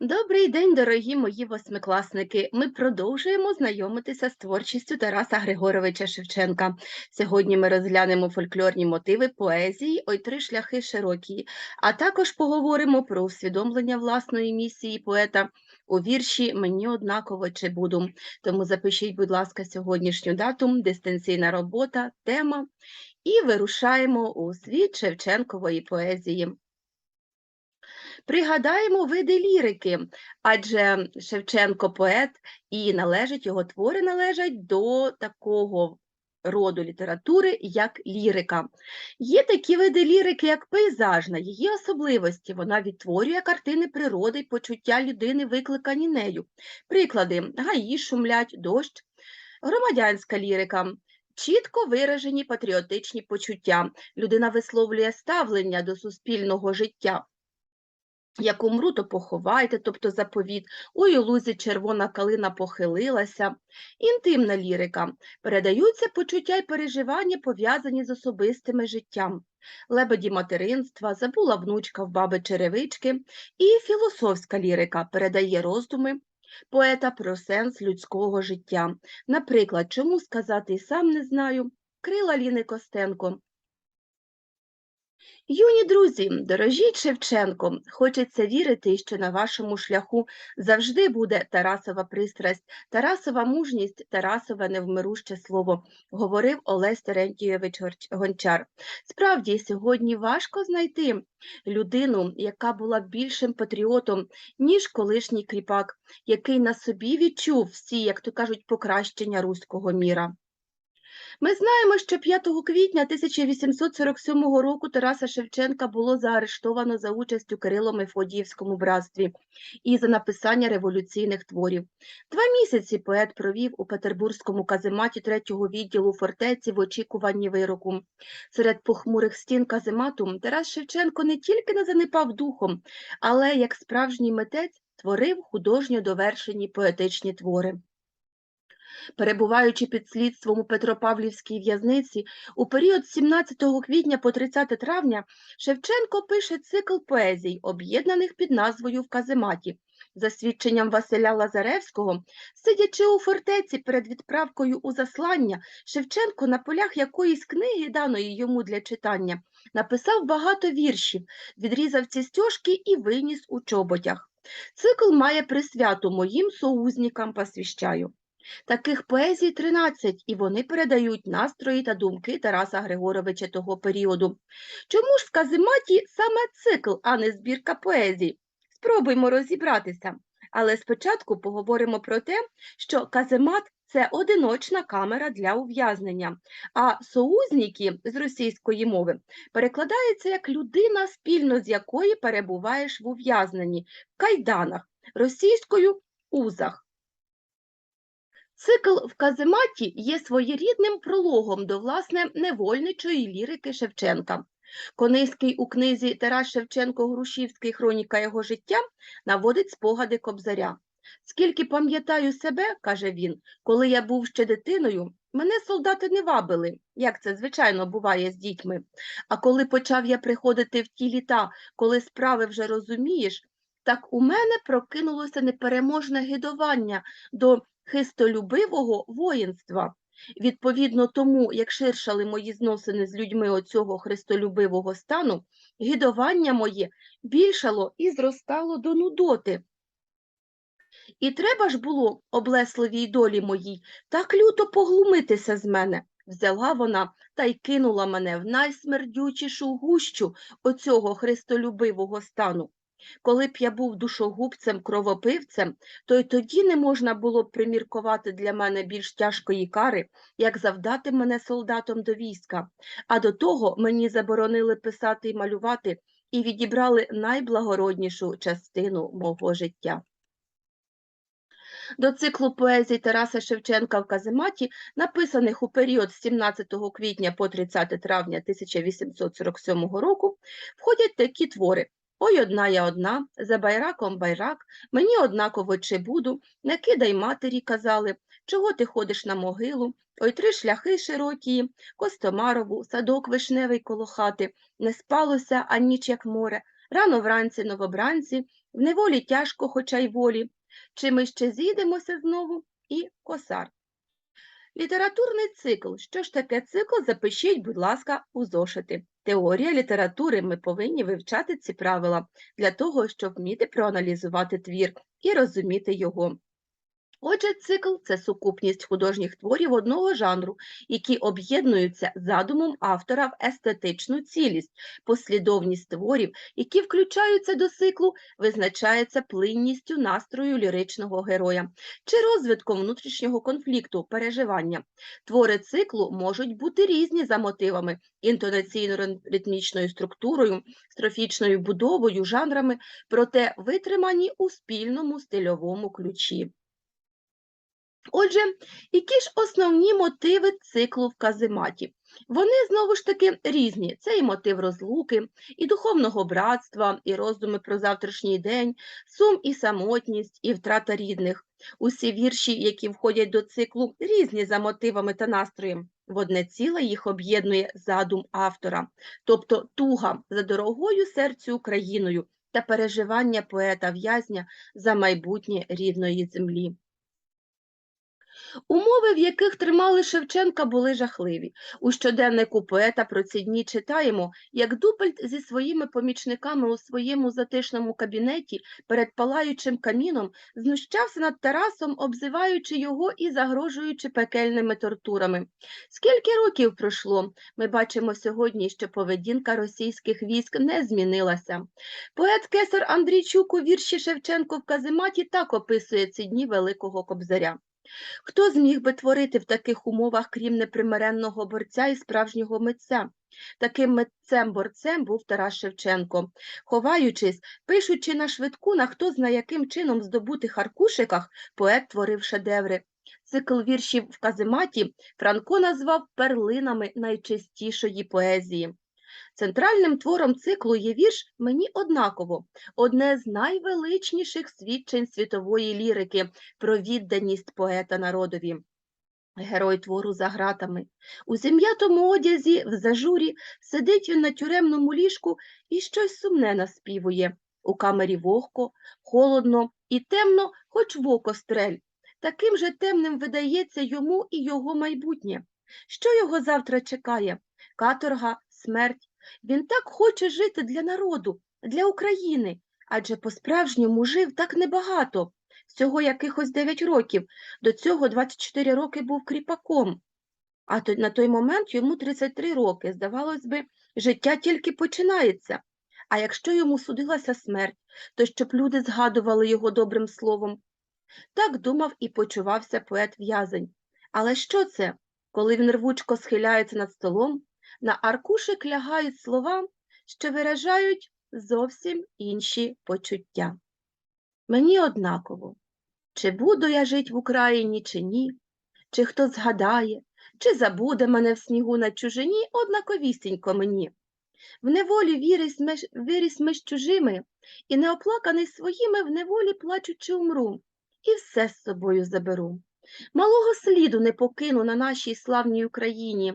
Добрий день, дорогі мої восьмикласники. Ми продовжуємо знайомитися з творчістю Тараса Григоровича Шевченка. Сьогодні ми розглянемо фольклорні мотиви поезії Ой три шляхи широкі, а також поговоримо про усвідомлення власної місії поета у вірші Мені однаково чи буду. Тому запишіть, будь ласка, сьогоднішню дату, дистанційна робота, тема і вирушаємо у світ Шевченкової поезії. Пригадаємо види лірики, адже Шевченко поет і належить, його твори належать до такого роду літератури, як лірика. Є такі види лірики, як пейзажна, її особливості. Вона відтворює картини природи й почуття людини, викликані нею. Приклади гаї шумлять, дощ, громадянська лірика. Чітко виражені патріотичні почуття. Людина висловлює ставлення до суспільного життя. Як умру, то поховайте, тобто заповіт. У лузі червона калина похилилася. Інтимна лірика. Передаються почуття й переживання, пов'язані з особистими життям. Лебеді материнства, забула внучка в баби черевички. І філософська лірика передає роздуми поета про сенс людського життя. Наприклад, чому сказати і сам не знаю, крила Ліни Костенко. Юні друзі, дорожіть Шевченко, хочеться вірити, що на вашому шляху завжди буде Тарасова пристрасть, Тарасова мужність, Тарасове невмируще слово, говорив Олесь Терентійович Гончар. Справді, сьогодні важко знайти людину, яка була більшим патріотом, ніж колишній кріпак, який на собі відчув всі, як то кажуть, покращення руського міра. Ми знаємо, що 5 квітня 1847 року Тараса Шевченка було заарештовано за участь у Кирило-Мефодіївському братстві і за написання революційних творів. Два місяці поет провів у Петербурзькому казематі третього відділу фортеці в очікуванні вироку. Серед похмурих стін каземату Тарас Шевченко не тільки не занепав духом, але як справжній митець творив художньо довершені поетичні твори. Перебуваючи під слідством у Петропавлівській в'язниці, у період з 17 квітня по 30 травня Шевченко пише цикл поезій, об'єднаних під назвою «В казематі». За свідченням Василя Лазаревського, сидячи у фортеці перед відправкою у заслання, Шевченко на полях якоїсь книги, даної йому для читання, написав багато віршів, відрізав ці стьожки і виніс у чоботях. Цикл має присвяту моїм соузникам посвящаю. Таких поезій 13, і вони передають настрої та думки Тараса Григоровича того періоду. Чому ж в казематі саме цикл, а не збірка поезій? Спробуймо розібратися. Але спочатку поговоримо про те, що каземат це одиночна камера для ув'язнення, а соузніки з російської мови перекладається як людина, спільно з якої перебуваєш в ув'язненні, в кайданах, російською узах. Цикл в казематі є своєрідним прологом до власне невольничої лірики Шевченка. Кониський у книзі Тарас Шевченко Грушівський Хроніка його життя наводить спогади Кобзаря. Скільки пам'ятаю себе, каже він, коли я був ще дитиною, мене солдати не вабили, як це звичайно буває з дітьми. А коли почав я приходити в ті літа, коли справи вже розумієш, так у мене прокинулося непереможне гидування до хистолюбивого воїнства. Відповідно тому, як ширшали мої зносини з людьми оцього христолюбивого стану, гидування моє більшало і зростало до нудоти. І треба ж було, облесливій долі моїй, так люто поглумитися з мене. Взяла вона та й кинула мене в найсмердючішу гущу оцього христолюбивого стану. Коли б я був душогубцем, кровопивцем, то й тоді не можна було б приміркувати для мене більш тяжкої кари, як завдати мене солдатом до війська. А до того мені заборонили писати і малювати і відібрали найблагороднішу частину мого життя. До циклу поезій Тараса Шевченка в казематі, написаних у період з 17 квітня по 30 травня 1847 року, входять такі твори Ой, одна я одна, за байраком байрак, мені однаково чи буду, не кидай матері, казали, чого ти ходиш на могилу, ой три шляхи широкі, Костомарову, садок вишневий коло хати, не спалося, а ніч як море, рано вранці новобранці, в неволі тяжко, хоча й волі, чи ми ще зійдемося знову? І косар. Літературний цикл. Що ж таке цикл? Запишіть, будь ласка, у зошити. Теорія літератури. Ми повинні вивчати ці правила для того, щоб вміти проаналізувати твір і розуміти його. Отже, цикл це сукупність художніх творів одного жанру, які об'єднуються задумом автора в естетичну цілість. Послідовність творів, які включаються до циклу, визначається плинністю настрою ліричного героя чи розвитком внутрішнього конфлікту, переживання. Твори циклу можуть бути різні за мотивами, інтонаційно-ритмічною структурою, строфічною будовою, жанрами, проте витримані у спільному стильовому ключі. Отже, які ж основні мотиви циклу в казематі? Вони знову ж таки різні. Це і мотив розлуки, і духовного братства, і роздуми про завтрашній день, сум і самотність, і втрата рідних. Усі вірші, які входять до циклу, різні за мотивами та настроєм. В одне ціле їх об'єднує задум автора, тобто туга за дорогою серцю Україною та переживання поета-в'язня за майбутнє рідної землі. Умови, в яких тримали Шевченка, були жахливі. У щоденнику поета про ці дні читаємо, як Дупельт зі своїми помічниками у своєму затишному кабінеті перед палаючим каміном знущався над Тарасом, обзиваючи його і загрожуючи пекельними тортурами. Скільки років пройшло, ми бачимо сьогодні, що поведінка російських військ не змінилася. Поет Кесар Андрійчук у вірші Шевченко в Казиматі так описує ці дні Великого Кобзаря. Хто зміг би творити в таких умовах, крім непримиренного борця і справжнього митця? Таким митцем-борцем був Тарас Шевченко. Ховаючись, пишучи на швидку, на хто зна яким чином здобутих аркушиках, поет творив шедеври. Цикл віршів в казематі Франко назвав перлинами найчистішої поезії. Центральним твором циклу є вірш Мені однаково, одне з найвеличніших свідчень світової лірики про відданість поета народові. Герой твору за гратами. У зім'ятому одязі в зажурі сидить він на тюремному ліжку і щось сумне наспівує. У камері вогко, холодно і темно, хоч в око стрель. Таким же темним видається йому і його майбутнє. Що його завтра чекає? Каторга, смерть. Він так хоче жити для народу, для України, адже по-справжньому жив так небагато, всього якихось 9 років. До цього 24 роки був кріпаком, а то- на той момент йому 33 роки. Здавалось би, життя тільки починається. А якщо йому судилася смерть, то щоб люди згадували його добрим словом. Так думав і почувався поет-в'язень. Але що це, коли він рвучко схиляється над столом, на аркушик лягають слова, що виражають зовсім інші почуття. Мені однаково, чи буду я жить в Україні, чи ні, чи хто згадає, чи забуде мене в снігу на чужині, однаковістенько мені. В неволі вірись меж, виріс між чужими, і неоплаканий своїми в неволі плачучи умру, і все з собою заберу. Малого сліду не покину на нашій славній Україні,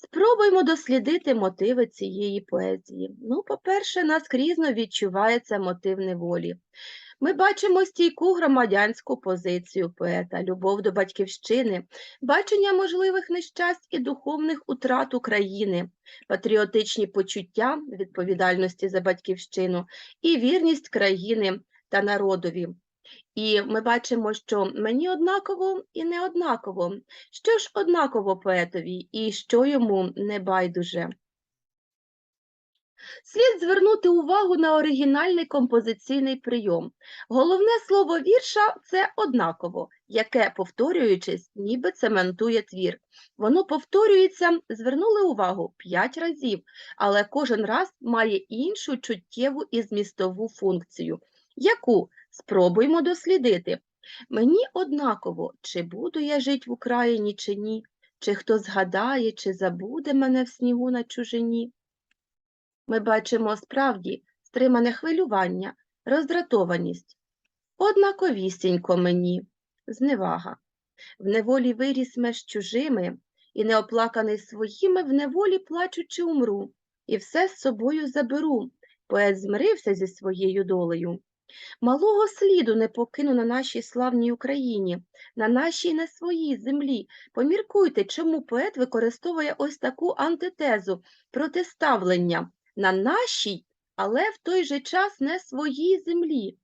Спробуймо дослідити мотиви цієї поезії. Ну, по-перше, наскрізно відчувається мотив неволі. Ми бачимо стійку громадянську позицію поета, любов до батьківщини, бачення можливих нещасть і духовних утрат України, патріотичні почуття відповідальності за батьківщину і вірність країни та народові. І ми бачимо, що мені однаково і не однаково. Що ж однаково поетові і що йому не байдуже? Слід звернути увагу на оригінальний композиційний прийом. Головне слово вірша це однаково, яке, повторюючись, ніби цементує твір. Воно повторюється, звернули увагу, п'ять разів, але кожен раз має іншу чуттєву і змістову функцію. Яку спробуймо дослідити. Мені однаково, чи буду я жить в Україні, чи ні, чи хто згадає, чи забуде мене в снігу на чужині. Ми бачимо справді стримане хвилювання, роздратованість. Однаковісінько мені, зневага. В неволі виріс меж чужими, і неоплаканий своїми в неволі плачучи умру, і все з собою заберу. Поет змирився зі своєю долею. Малого сліду не покину на нашій славній Україні, на нашій не своїй землі. Поміркуйте, чому поет використовує ось таку антитезу протиставлення на нашій, але в той же час не своїй землі.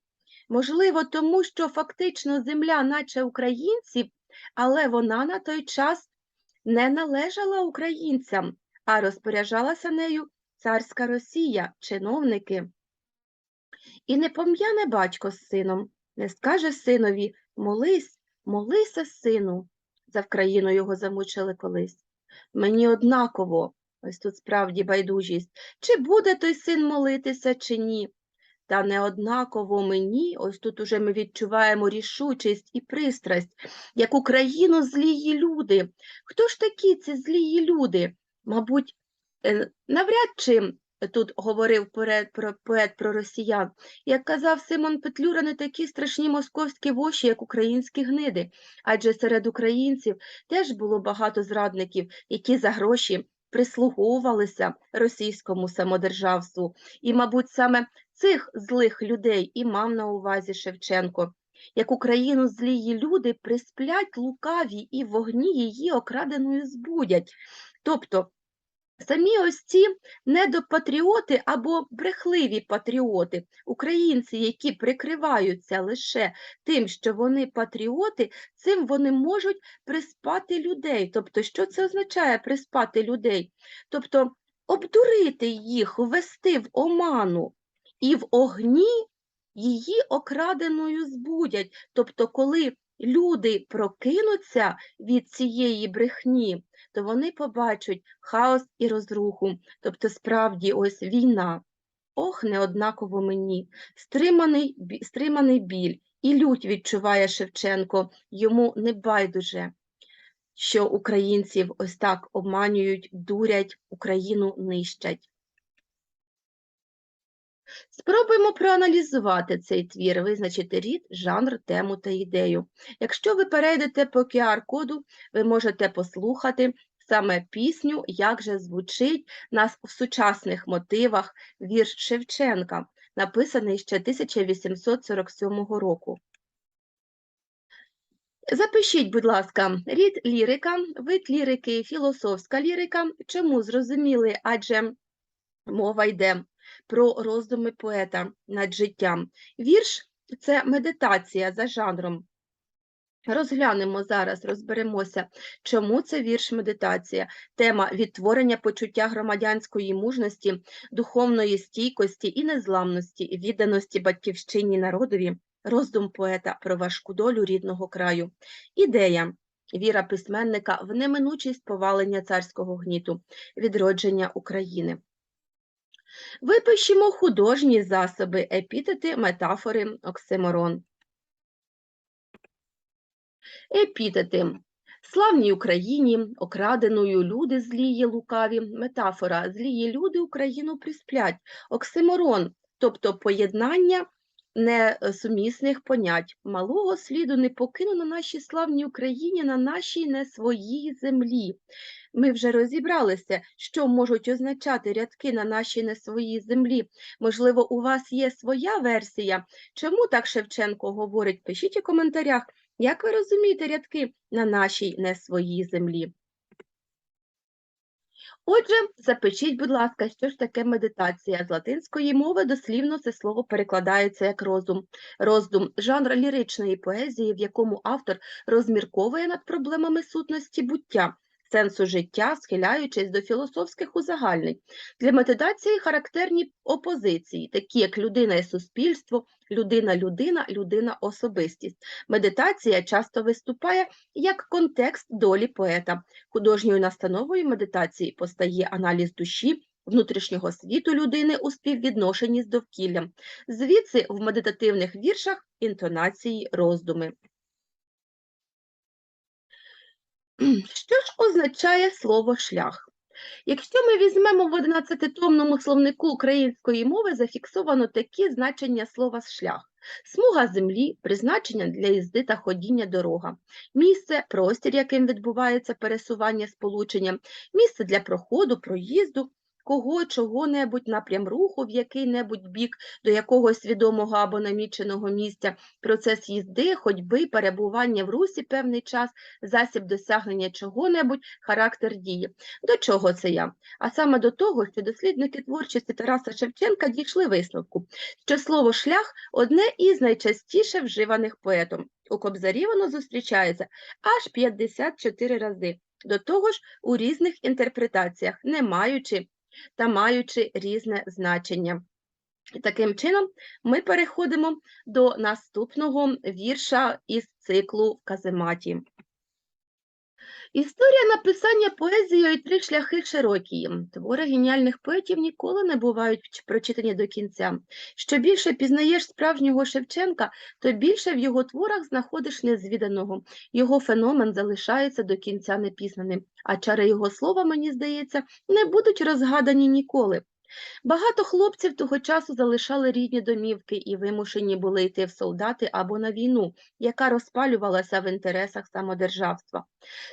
Можливо, тому що фактично земля, наче українців, але вона на той час не належала українцям, а розпоряджалася нею царська Росія, чиновники. І не пом'яне батько з сином, не скаже синові молись, молися, сину. За Вкраїну його замучили колись. Мені однаково, ось тут справді байдужість, чи буде той син молитися, чи ні. Та не однаково мені, ось тут уже ми відчуваємо рішучість і пристрасть, як Україну злії люди. Хто ж такі ці злії люди? Мабуть, е, навряд чи тут говорив поет про, поет про росіян, як казав Симон Петлюра, не такі страшні московські воші, як українські гниди, адже серед українців теж було багато зрадників, які за гроші прислуговувалися російському самодержавству. І, мабуть, саме цих злих людей і мав на увазі Шевченко. Як Україну злії люди присплять лукаві і вогні її окраденою збудять. Тобто Самі ось ці недопатріоти або брехливі патріоти, українці, які прикриваються лише тим, що вони патріоти, цим вони можуть приспати людей. Тобто, що це означає приспати людей? Тобто обдурити їх, ввести в оману і в огні її окраденою збудять. Тобто, коли люди прокинуться від цієї брехні, то вони побачать хаос і розруху, тобто справді ось війна. Ох, неоднаково мені, стриманий, стриманий біль і лють відчуває Шевченко, йому не байдуже, що українців ось так обманюють, дурять, Україну нищать. Спробуємо проаналізувати цей твір, визначити рід, жанр, тему та ідею. Якщо ви перейдете по QR-коду, ви можете послухати саме пісню, як же звучить нас в сучасних мотивах вірш Шевченка, написаний ще 1847 року. Запишіть, будь ласка, рід лірика, вид лірики, філософська лірика. Чому зрозуміли? Адже мова йде про роздуми поета над життям. Вірш це медитація за жанром. Розглянемо зараз, розберемося, чому це вірш медитація. Тема відтворення почуття громадянської мужності, духовної стійкості і незламності, відданості батьківщині народові, роздум поета про важку долю рідного краю. Ідея. Віра письменника в неминучість повалення царського гніту, відродження України. Випишімо художні засоби, епітети, метафори, оксиморон. Епітети. Славній Україні, окраденою люди злії лукаві, метафора злії люди Україну присплять, оксиморон, тобто поєднання несумісних понять. Малого сліду не покину на нашій славній Україні, на нашій не своїй землі. Ми вже розібралися, що можуть означати рядки на нашій не своїй землі. Можливо, у вас є своя версія. Чому так Шевченко говорить? Пишіть у коментарях, як ви розумієте рядки на нашій не своїй землі. Отже, запишіть, будь ласка, що ж таке медитація. З латинської мови дослівно це слово перекладається як розум. Роздум жанр ліричної поезії, в якому автор розмірковує над проблемами сутності буття. Сенсу життя, схиляючись до філософських узагальнень. Для медитації характерні опозиції, такі як людина і суспільство, людина-людина, людина-особистість. Медитація часто виступає як контекст долі поета. Художньою настановою медитації постає аналіз душі, внутрішнього світу людини у співвідношенні з довкіллям. Звідси в медитативних віршах інтонації роздуми. Що ж означає слово шлях? Якщо ми візьмемо в 11-томному словнику української мови, зафіксовано такі значення слова шлях. Смуга землі, призначення для їзди та ходіння дорога, місце, простір, яким відбувається пересування сполучення, місце для проходу, проїзду, кого, чого-небудь, напрям руху в який-небудь бік до якогось відомого або наміченого місця, процес їзди, ходьби, перебування в русі певний час, засіб досягнення чого-небудь, характер дії. До чого це я? А саме до того, що дослідники творчості Тараса Шевченка дійшли висновку, що слово шлях одне із найчастіше вживаних поетом. У Кобзарі воно зустрічається аж 54 рази. До того ж, у різних інтерпретаціях, не маючи та маючи різне значення. Таким чином, ми переходимо до наступного вірша із циклу в казематі. Історія написання поезії і три шляхи широкі. Твори геніальних поетів ніколи не бувають прочитані до кінця. Що більше пізнаєш справжнього Шевченка, то більше в його творах знаходиш незвіданого. Його феномен залишається до кінця непізнаним, а чари його слова, мені здається, не будуть розгадані ніколи. Багато хлопців того часу залишали рідні домівки і вимушені були йти в солдати або на війну, яка розпалювалася в інтересах самодержавства.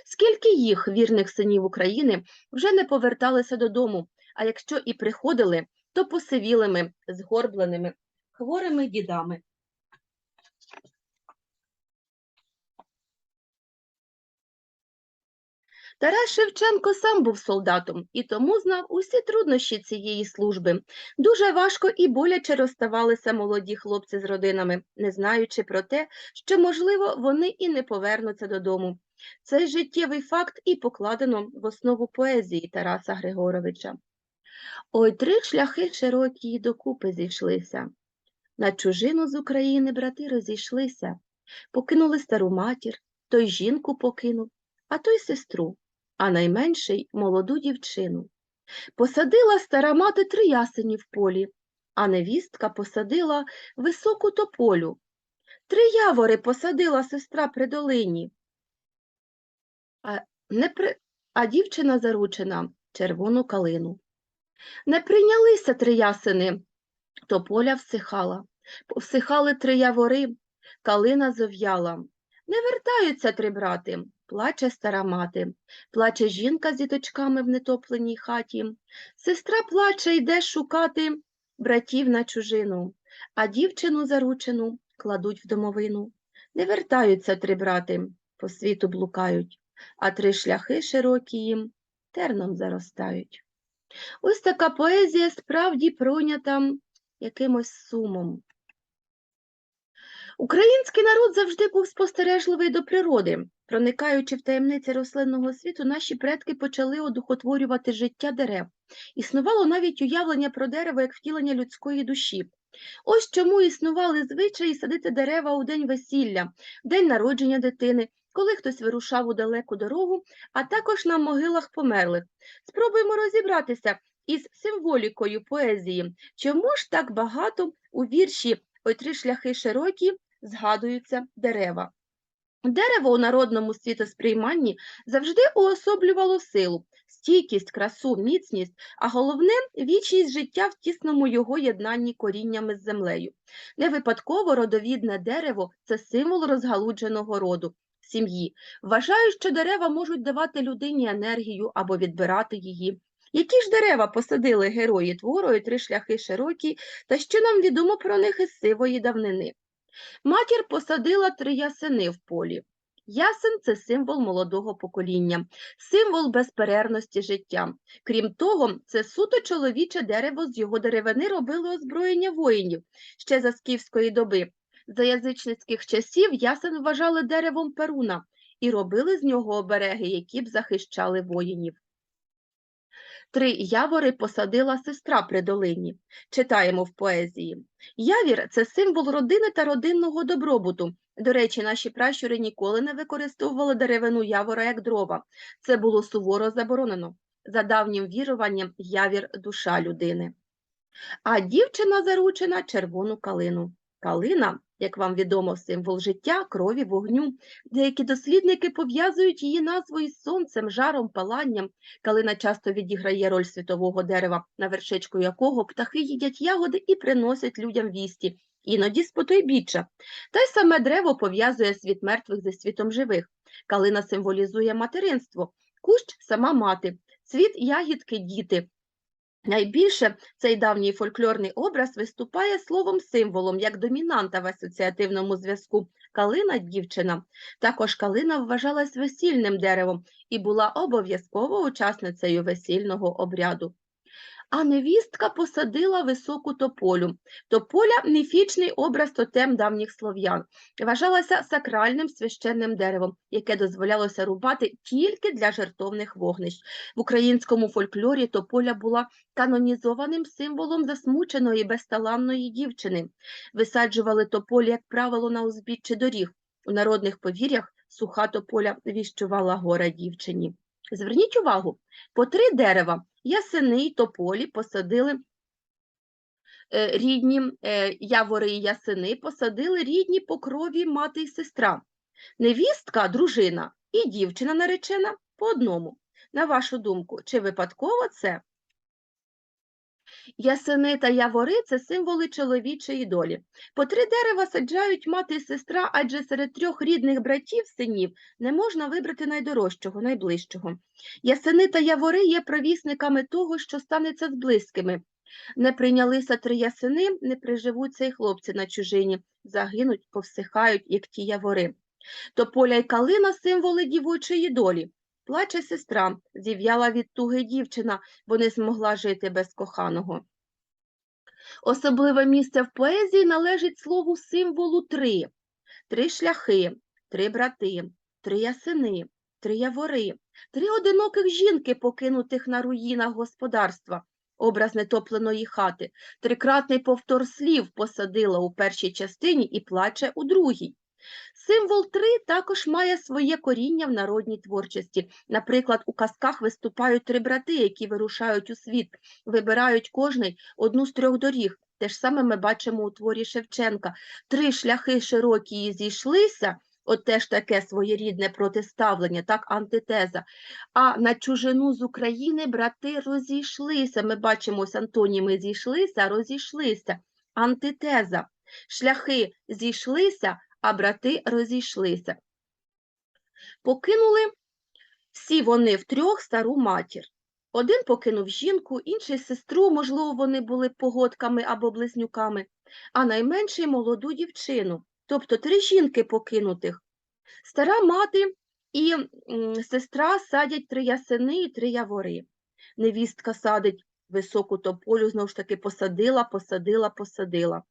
Скільки їх, вірних синів України, вже не поверталися додому, а якщо і приходили, то посивілими, згорбленими, хворими дідами. Тарас Шевченко сам був солдатом і тому знав усі труднощі цієї служби. Дуже важко і боляче розставалися молоді хлопці з родинами, не знаючи про те, що, можливо, вони і не повернуться додому. Цей життєвий факт і покладено в основу поезії Тараса Григоровича. Ой, три шляхи широкі й докупи зійшлися. На чужину з України брати розійшлися, покинули стару матір, той жінку покинув, а той сестру а найменший молоду дівчину. Посадила стара мати три ясені в полі, а невістка посадила високу тополю. Три явори посадила сестра при долині, а, не при... а дівчина заручена червону калину. Не прийнялися три ясени, тополя всихала, повсихали три явори, калина зов'яла. Не вертаються три брати, плаче стара мати, плаче жінка з діточками в нетопленій хаті. Сестра плаче, йде шукати братів на чужину, а дівчину заручену кладуть в домовину. Не вертаються три брати, по світу блукають, а три шляхи широкі їм терном заростають. Ось така поезія справді пройнята якимось сумом. Український народ завжди був спостережливий до природи. Проникаючи в таємниці рослинного світу, наші предки почали одухотворювати життя дерев. Існувало навіть уявлення про дерево як втілення людської душі. Ось чому існували звичаї садити дерева у день весілля, в день народження дитини, коли хтось вирушав у далеку дорогу, а також на могилах померлих. Спробуємо розібратися із символікою поезії. Чому ж так багато у вірші «Ой три шляхи широкі згадуються дерева? Дерево у народному світосприйманні завжди уособлювало силу, стійкість, красу, міцність, а головне вічність життя в тісному його єднанні коріннями з землею. Не випадково родовідне дерево це символ розгалудженого роду. Сім'ї вважають, що дерева можуть давати людині енергію або відбирати її. Які ж дерева посадили герої твору і три шляхи широкі, та що нам відомо про них із сивої давнини? Матір посадила три ясени в полі. Ясен це символ молодого покоління, символ безперервності життя. Крім того, це суто чоловіче дерево з його деревини робили озброєння воїнів ще за скіфської доби. За язичницьких часів ясен вважали деревом перуна, і робили з нього обереги, які б захищали воїнів. Три явори посадила сестра при долині. Читаємо в поезії. Явір це символ родини та родинного добробуту. До речі, наші пращури ніколи не використовували деревину явора як дрова. Це було суворо заборонено. За давнім віруванням явір душа людини. А дівчина заручена червону калину. Калина, як вам відомо, символ життя, крові, вогню. Деякі дослідники пов'язують її назву із сонцем, жаром, паланням. Калина часто відіграє роль світового дерева, на вершечку якого птахи їдять ягоди і приносять людям вісті, іноді з потойбіччя. Та й саме дерево пов'язує світ мертвих зі світом живих. Калина символізує материнство, кущ сама мати, цвіт ягідки діти. Найбільше цей давній фольклорний образ виступає словом-символом як домінанта в асоціативному зв'язку калина дівчина. Також калина вважалась весільним деревом і була обов'язково учасницею весільного обряду. А невістка посадила високу тополю. Тополя міфічний образ тотем давніх слов'ян. Вважалася сакральним священним деревом, яке дозволялося рубати тільки для жертовних вогнищ. В українському фольклорі тополя була канонізованим символом засмученої безталанної дівчини. Висаджували тополі, як правило, на узбіччі доріг. У народних повір'ях суха тополя віщувала горе дівчині. Зверніть увагу, по три дерева ясени й тополі посадили е, рідні е, явори і ясени, посадили рідні по крові мати й сестра. Невістка, дружина і дівчина наречена по одному. На вашу думку, чи випадково це? Ясени та явори це символи чоловічої долі. По три дерева саджають мати і сестра, адже серед трьох рідних братів синів не можна вибрати найдорожчого, найближчого. Ясени та явори є провісниками того, що станеться з близькими. Не прийнялися три ясени, не приживуться й хлопці на чужині, загинуть, повсихають, як ті явори. Тополя й калина символи дівочої долі. Плаче сестра, зів'яла від туги дівчина, бо не змогла жити без коханого. Особливе місце в поезії належить слову символу три. Три шляхи, три брати, три ясини, три явори, три одиноких жінки, покинутих на руїнах господарства, образ нетопленої хати, трикратний повтор слів посадила у першій частині і плаче у другій. Символ 3 також має своє коріння в народній творчості. Наприклад, у казках виступають три брати, які вирушають у світ, вибирають кожний одну з трьох доріг. Те ж саме ми бачимо у творі Шевченка. Три шляхи широкі зійшлися, от теж таке своєрідне протиставлення, так, антитеза. А на чужину з України брати розійшлися. Ми бачимо ось антоніми зійшлися, розійшлися. Антитеза. Шляхи зійшлися, а брати розійшлися. Покинули всі вони втрьох стару матір. Один покинув жінку, інший сестру, можливо, вони були погодками або близнюками, а найменший молоду дівчину, тобто три жінки покинутих. Стара мати і сестра садять три ясени і три явори. Невістка садить високу тополю, знову ж таки, посадила, посадила, посадила.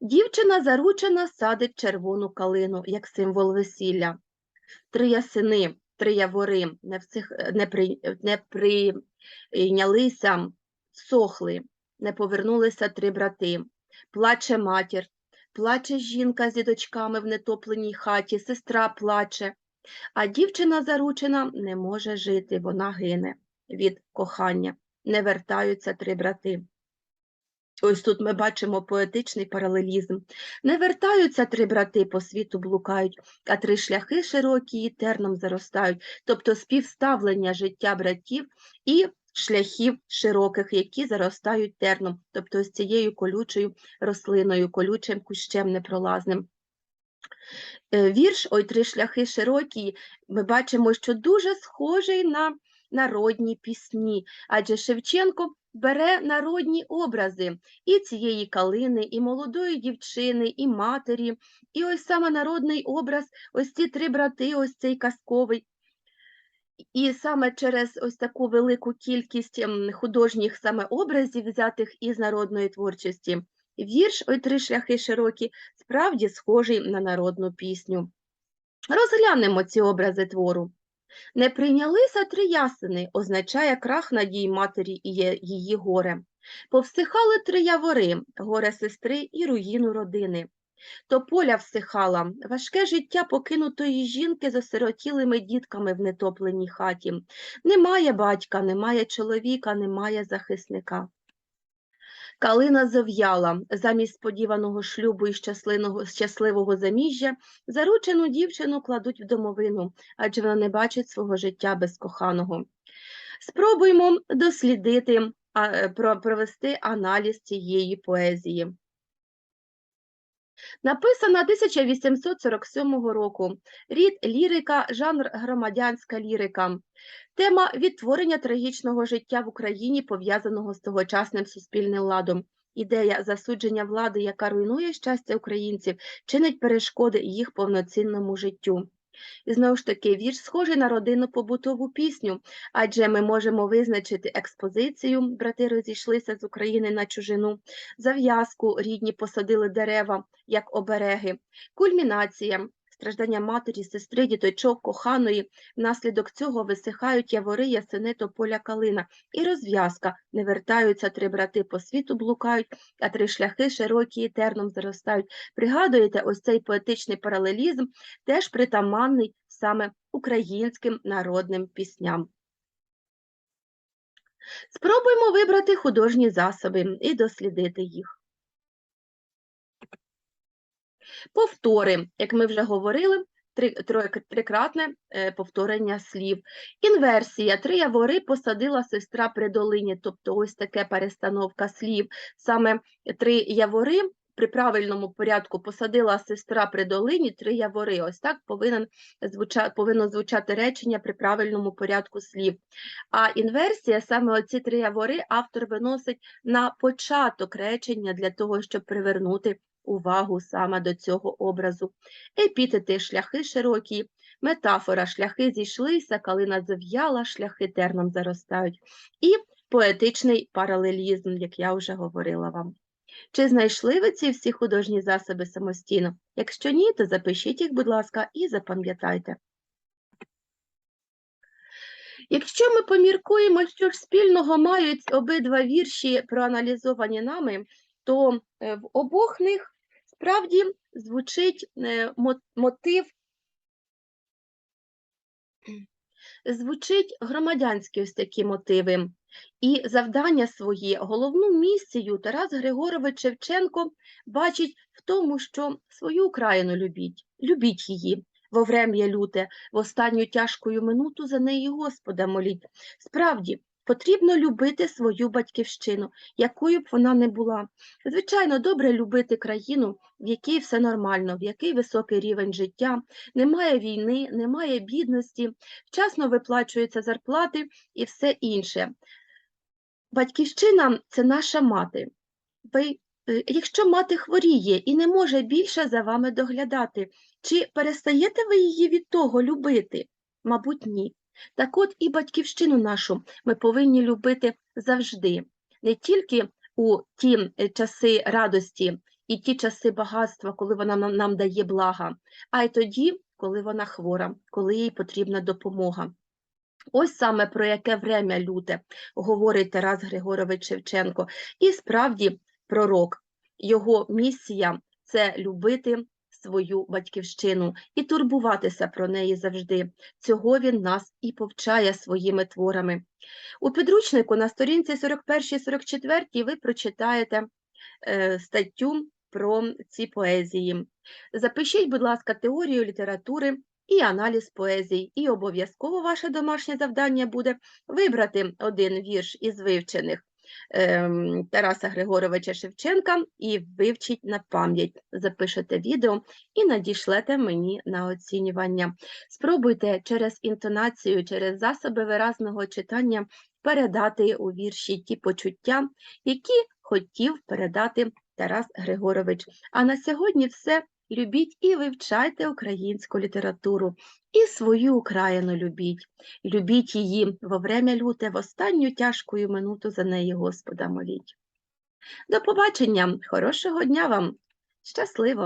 Дівчина заручена садить червону калину як символ весілля. Три ясини, три явори не, всіх, не, при, не прийнялися, сохли, не повернулися три брати. Плаче матір, плаче жінка зі дочками в нетопленій хаті, сестра плаче, а дівчина заручена не може жити, вона гине від кохання. Не вертаються три брати. Ось тут ми бачимо поетичний паралелізм. Не вертаються три брати по світу блукають, а три шляхи широкі і терном заростають, тобто співставлення життя братів і шляхів широких, які заростають терном, тобто з цією колючою рослиною, колючим кущем непролазним. Е, Вірш «Ой, три шляхи широкі» ми бачимо, що дуже схожий на народні пісні, адже Шевченко бере народні образи і цієї калини, і молодої дівчини, і матері, і ось саме народний образ, ось ці три брати, ось цей казковий. І саме через ось таку велику кількість ем, художніх саме образів, взятих із народної творчості, вірш «Ой, три шляхи широкі» справді схожий на народну пісню. Розглянемо ці образи твору. Не прийнялися три ясени означає крах надій матері і її горе. Повсихали три явори, горе сестри і руїну родини. Тополя всихала, важке життя покинутої жінки з осиротілими дітками в нетопленій хаті. Немає батька, немає чоловіка, немає захисника. Калина зав'яла, замість сподіваного шлюбу і щасливого, щасливого заміжжя, заручену дівчину кладуть в домовину, адже вона не бачить свого життя без коханого. Спробуймо дослідити, провести аналіз цієї поезії. Написана 1847 року. Рід лірика, жанр громадянська лірика. Тема відтворення трагічного життя в Україні, пов'язаного з тогочасним суспільним ладом. Ідея засудження влади, яка руйнує щастя українців, чинить перешкоди їх повноцінному життю. І знову ж таки, вірш схожий на родинну побутову пісню, адже ми можемо визначити експозицію, брати розійшлися з України на чужину, зав'язку, рідні посадили дерева, як обереги, кульмінація, страждання матері, сестри, діточок, коханої, внаслідок цього висихають явори, ясени, тополя, калина, і розв'язка, не вертаються три брати по світу блукають, а три шляхи широкі і терном заростають. Пригадуєте ось цей поетичний паралелізм, теж притаманний саме українським народним пісням. Спробуємо вибрати художні засоби і дослідити їх. Повтори, як ми вже говорили, три, трикратне е, повторення слів. Інверсія. Три явори посадила сестра при долині, тобто ось таке перестановка слів. Саме три явори при правильному порядку посадила сестра при долині, три явори. Ось так повинен звуча, повинно звучати речення при правильному порядку слів. А інверсія, саме оці три явори, автор виносить на початок речення для того, щоб привернути увагу саме до цього образу. Епітети шляхи широкі, метафора шляхи зійшлися, калина зав'яла, шляхи терном заростають. І поетичний паралелізм, як я вже говорила вам. Чи знайшли ви ці всі художні засоби самостійно? Якщо ні, то запишіть їх, будь ласка, і запам'ятайте. Якщо ми поміркуємо, що ж спільного мають обидва вірші, проаналізовані нами, то е, в обох них справді звучить е, мотив, звучить громадянські ось такі мотиви. І завдання своє, головну місію Тарас Григорович Шевченко бачить в тому, що свою Україну любіть, любіть її. Во врем'я люте, в останню тяжкою минуту за неї Господа моліть. Справді, потрібно любити свою батьківщину, якою б вона не була. Звичайно, добре любити країну, в якій все нормально, в якій високий рівень життя, немає війни, немає бідності, вчасно виплачуються зарплати і все інше. Батьківщина це наша мати. Е, якщо мати хворіє і не може більше за вами доглядати, чи перестаєте ви її від того любити? Мабуть, ні. Так от і батьківщину нашу ми повинні любити завжди, не тільки у ті е, часи радості і ті часи багатства, коли вона нам, дає блага, а й тоді, коли вона хвора, коли їй потрібна допомога. Ось саме про яке врем'я люте говорить Тарас Григорович Шевченко. І справді пророк. Його місія це любити свою батьківщину і турбуватися про неї завжди. Цього він нас і повчає своїми творами. У підручнику на сторінці 41-44 ви прочитаєте е, статтю про ці поезії. Запишіть, будь ласка, теорію літератури і аналіз поезій. І обов'язково ваше домашнє завдання буде вибрати один вірш із вивчених Тараса Григоровича Шевченка і вивчіть на пам'ять. Запишете відео і надішлете мені на оцінювання. Спробуйте через інтонацію, через засоби виразного читання передати у вірші ті почуття, які хотів передати Тарас Григорович. А на сьогодні все. Любіть і вивчайте українську літературу, і свою Україну любіть. Любіть її во время люте, в останню тяжкую минуту за неї Господа моліть. До побачення, хорошого дня вам, щасливо!